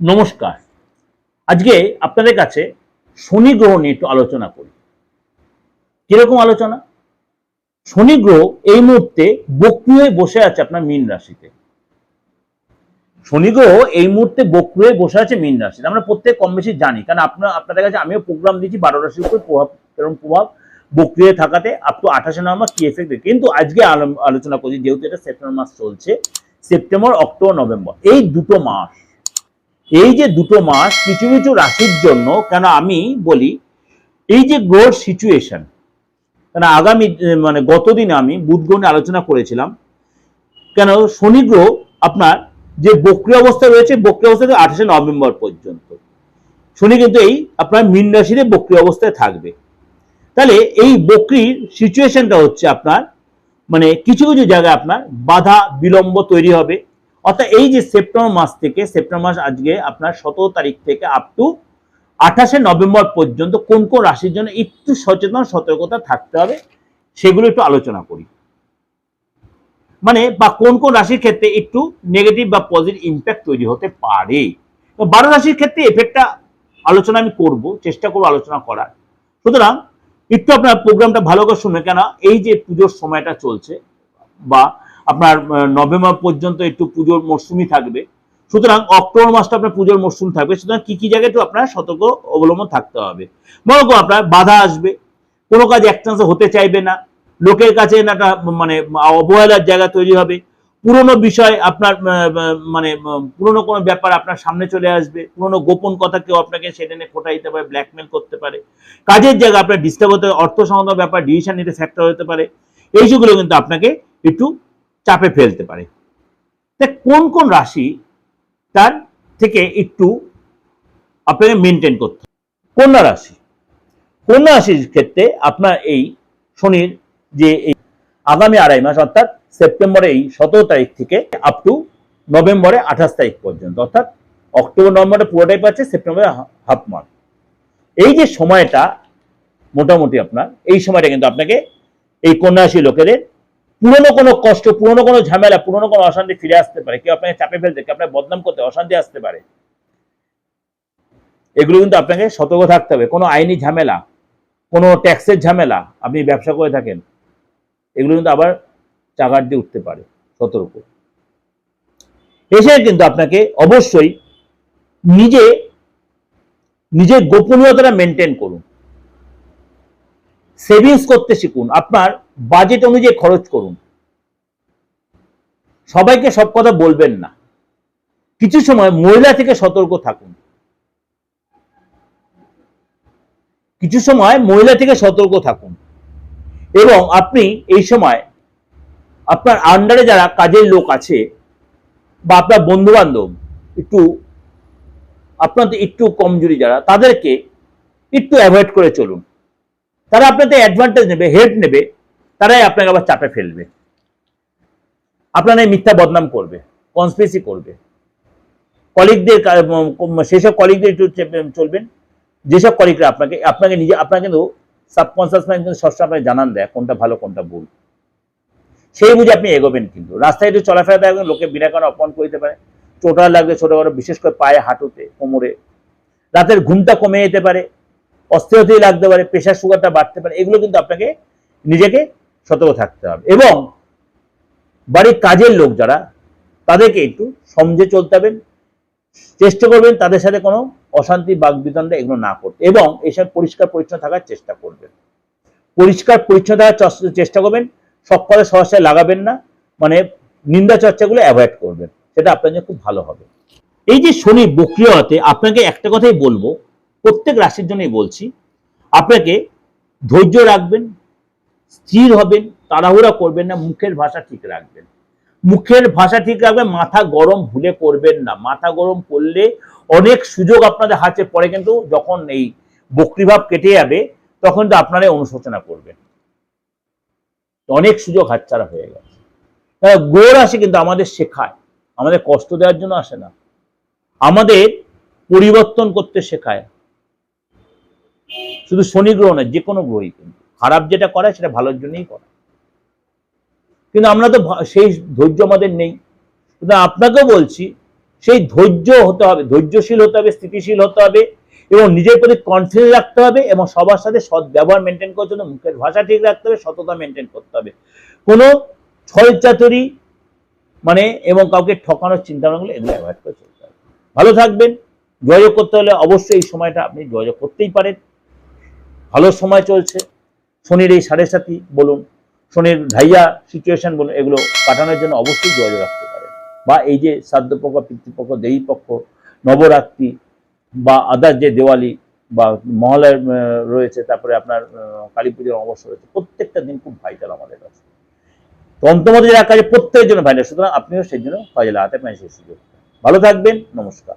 নমস্কার। আজকে আপনাদের কাছে শনি গ্রহ নিয়ে একটু আলোচনা করি। কীরকম আলোচনা? শনি গ্রহ এই মুহূর্তে বক্রি হয়ে বসে আছে আপনার মীন রাশিতে। শনি গ্রহ এই মুহূর্তে বক্রি হয়ে বসে আছে মীন রাশিতে। আমরা প্রত্যেক কম বেশি জানি, কারণ আপনার, আপনাদের কাছে আমিও প্রোগ্রাম দিচ্ছি বারো রাশির উপর প্রভাব এরকম প্রভাব, বক্রি হয়ে থাকাতে আপ টু আঠাশে নভেম্বর কি এফেক্ট কিন্তু আজকে আলোচনা করছি, যেহেতু এটা সেপ্টেম্বর মাস চলছে, সেপ্টেম্বর, অক্টোবর, নভেম্বর, এই দুটো মাস এই যে দুটো মাস কিছু কিছু রাশির জন্য, কেন আমি বলি, এই যে গ্রোথ সিচুয়েশন কেন আগামী মানে গতদিন আমি বুধ গ্রহ নিয়ে আলোচনা করেছিলাম, কেন শনি গ্রহ আপনার যে বক্রি অবস্থা রয়েছে, বক্রি অবস্থা আঠাশে নভেম্বর পর্যন্ত। শনি কিন্তু এই আপনার মীন রাশিতে বক্রি অবস্থায় থাকবে। তাহলে এই বক্রির সিচুয়েশনটা হচ্ছে আপনার মানে কিছু কিছু জায়গায় আপনার বাধা, বিলম্ব তৈরি হবে। অর্থাৎ এই যে সেপ্টেম্বর মাস থেকে, সেপ্টেম্বর মাস আজকে আপনার সতেরো তারিখ থেকে আপ টু আঠাশে নভেম্বর পর্যন্ত কোন কোন রাশির জন্য একটু সচেতন, সতর্কতা থাকতে হবে, সেগুলো একটু আলোচনা করি। মানে বা কোন কোন রাশির ক্ষেত্রে একটু নেগেটিভ বা পজিটিভ ইম্প্যাক্ট তৈরি হতে পারে। বারো রাশির ক্ষেত্রে এফেক্টটা আলোচনা আমি করব, চেষ্টা করব আলোচনা করার। সুতরাং, একটু আপনার প্রোগ্রামটা ভালো করে শুনে কেন, এই যে পুজোর সময়টা চলছে, বা আপনার নভেম্বর পর্যন্ত একটু পুজোর মরশুমই থাকবে। সুতরাং অক্টোবর মাসটা আপনার পুজোর মরশুম থাকবে। সুতরাং কি কি জায়গায় একটু আপনার সতর্ক অবলম্বন থাকতে হবে। মনে করুন আপনার বাধা আসবে। কোনো কাজ এক চান্সে হতে চাইবে না। লোকের কাছে একটা মানে অবহেলার জায়গা তৈরি হবে। পুরনো বিষয় আপনার মানে পুরনো কোনো ব্যাপার আপনার সামনে চলে আসবে। পুরনো গোপন কথা কেউ আপনাকে সেটা নিয়ে ফোটা দিতে পারে ব্ল্যাকমেল করতে পারে। কাজের জায়গা আপনার ডিস্টার্ব হতে অর্থ সংক্রান্ত ব্যাপার ডিসিশন নিতে ফ্যাক্টর হতে পারে। এই যেগুলো কিন্তু আপনাকে একটু চাপে ফেলতে পারে। কোন কোন রাশি তার থেকে একটু আপনাকে মেনটেন করতে কন্যা রাশি। কন্যা রাশির ক্ষেত্রে আপনার এই শনির যে এই আগামী আড়াই মাস অর্থাৎ সেপ্টেম্বরে এই সতেরো তারিখ থেকে আপ টু নভেম্বরে আঠাশ তারিখ পর্যন্ত, অর্থাৎ অক্টোবর, নভেম্বরে পুরোটাই পাচ্ছে, সেপ্টেম্বরে হাফ মান্থ এই যে সময়টা মোটামুটি আপনার, এই সময়টা কিন্তু আপনাকে এই কন্যা রাশির লোকেদের পুরনো কোনো কষ্ট, পুরনো কোনো ঝামেলা, পুরনো কোনো অশান্তি ফিরে আসতে পারে। কেউ আপনাকে চাপে ফেলতে, কেউ আপনাকে বদনাম করতে, অশান্তি আসতে পারে। এগুলো কিন্তু আপনাকে সতর্ক থাকতে হবে। কোনো আইনি ঝামেলা, কোনো ট্যাক্সের ঝামেলা, আপনি ব্যবসা করে থাকেন, এগুলো কিন্তু আবার চাগার দিয়ে উঠতে পারে সতর্ক। এসে কিন্তু আপনাকে অবশ্যই নিজে, নিজের গোপনীয়তাটা মেনটেন করুন। সেভিংস করতে শিখুন, আপনার বাজেট অনুযায়ী খরচ করুন। সবাইকে সব কথা বলবেন না। কিছু সময় মহিলা থেকে সতর্ক থাকুন। কিছু সময় মহিলা থেকে সতর্ক থাকুন। এবং আপনি এই সময় আপনার আন্ডারে যারা কাজের লোক আছে বা আপনার বন্ধু বান্ধব একটু আপনাদের একটু কমজোরি যারা, তাদেরকে একটু অ্যাভয়েড করে চলুন। তারা আপনাদের অ্যাডভান্টেজ নেবে হেল্প নেবে, তারাই আপনাকে আবার চাপে ফেলবে। আপনার মিথ্যা বদনাম করবে কনস্পেসি করবে। কলিগদের সেসব কলিগদের একটু চলবেন। যেসব কলিগরা আপনাকে আপনাকে নিজে, আপনাকে কিন্তু সাবকনসিয়াস মাইন্ড কিন্তু সবসময় আপনাকে জানান দেয়, কোনটা ভালো, কোনটা ভুল। সেই বুঝে আপনি এগোবেন কিন্তু। রাস্তায় একটু চলাফেরা দেখবেন, লোকে বিনা কারণে অপমান করে দিতে পারে। চোটা লাগবে ছোট বড় বিশেষ করে পায়ে, হাঁটুতে, কোমরে। রাতের ঘুমটা কমে যেতে পারে। অস্থিরতাই লাগতে পারে প্রেশার সুগারটা বাড়তে পারে, এগুলো কিন্তু আপনাকে নিজেকে সতর্ক থাকতে হবে। এবং বাড়ির কাজের লোক যারা, তাদেরকে একটু সমঝে চলতে হবে, চেষ্টা করবেন তাদের সাথে কোনো অশান্তি বাক বাগবিতণ্ডা এগুলো না করতে। এবং এসব পরিষ্কার পরিচ্ছন্ন থাকার চেষ্টা করবেন। পরিষ্কার পরিচ্ছন্ন থাকার চেষ্টা করবেন, সব কথা সরাসরি লাগাবেন না মানে নিন্দা চর্চাগুলো অ্যাভয়েড করবেন, সেটা আপনার জন্য খুব ভালো হবে। এই যে শনি বক্রিয় হতে আপনাকে একটা কথাই বলব প্রত্যেক রাশির জন্যই বলছি, আপনাকে ধৈর্য রাখবেন, স্থির হবেন, তাড়াহুড়া করবেন না, মুখের ভাষা ঠিক রাখবেন। মুখের ভাষা ঠিক রাখবেন, মাথা গরম ভুলে করবেন না। মাথা গরম করলে অনেক সুযোগ আপনাদের হাতে পড়ে, কিন্তু যখন এই বক্রিভাব কেটে যাবে, তখন তো আপনারাই অনুশোচনা করবেন। অনেক সুযোগ হাতছাড়া হয়ে গেছে। গোড় আসে কিন্তু আমাদের শেখায়। আমাদের কষ্ট দেওয়ার জন্য আসে না। আমাদের পরিবর্তন করতে শেখায়। শুধু শনি গ্রহ না যে কোনো গ্রহই কিন্তু। খারাপ যেটা করে, সেটা ভালোর জন্যই করে। কিন্তু আমরা তো সেই ধৈর্য আমাদের নেই। কিন্তু আপনাকেও বলছি, সেই ধৈর্য হতে হবে, ধৈর্যশীল হতে হবে, স্থিতিশীল হতে হবে, এবং নিজের প্রতি কনফিডেন্স রাখতে হবে, এবং সবার সাথে সৎ ব্যবহার মেনটেন করার জন্য মুখের ভাষা ঠিক রাখতে হবে, সততা মেনটেন করতে হবে। কোনো ছলচাতুরি মানে এবং কাউকে ঠকানোর চিন্তা ভাবনাগুলো এগুলো অ্যাভয়েড করে চলতে হবে। ভালো থাকবেন, যোগাযোগ করতে হলে অবশ্যই এই সময়টা আপনি যোগাযোগ করতেই পারেন। ভালো সময় চলছে। শনির এই সাড়ে সাথী বলুন, শনির ঢাইয়া সিচুয়েশন বলুন, এগুলো কাটানোর জন্য অবশ্যই যোগাযোগ রাখতে পারেন। বা এই যে শ্রাদ্ধপক্ষ পিতৃপক্ষ দেবী পক্ষ, নবরাত্রি বা আদার যে দেওয়ালি বা মহালয় রয়েছে, তারপরে আপনার কালী পুজোর অবসর রয়েছে, প্রত্যেকটা দিন খুব ভাইটাল আমাদের কাছে। তন্ত্রমতে যারা কাজে প্রত্যেকের জন্য ভাইটাল সুতরাং আপনিও সেই জন্য কাজে লাগাতে পারেন, সেই সুযোগ ভালো থাকবেন, নমস্কার।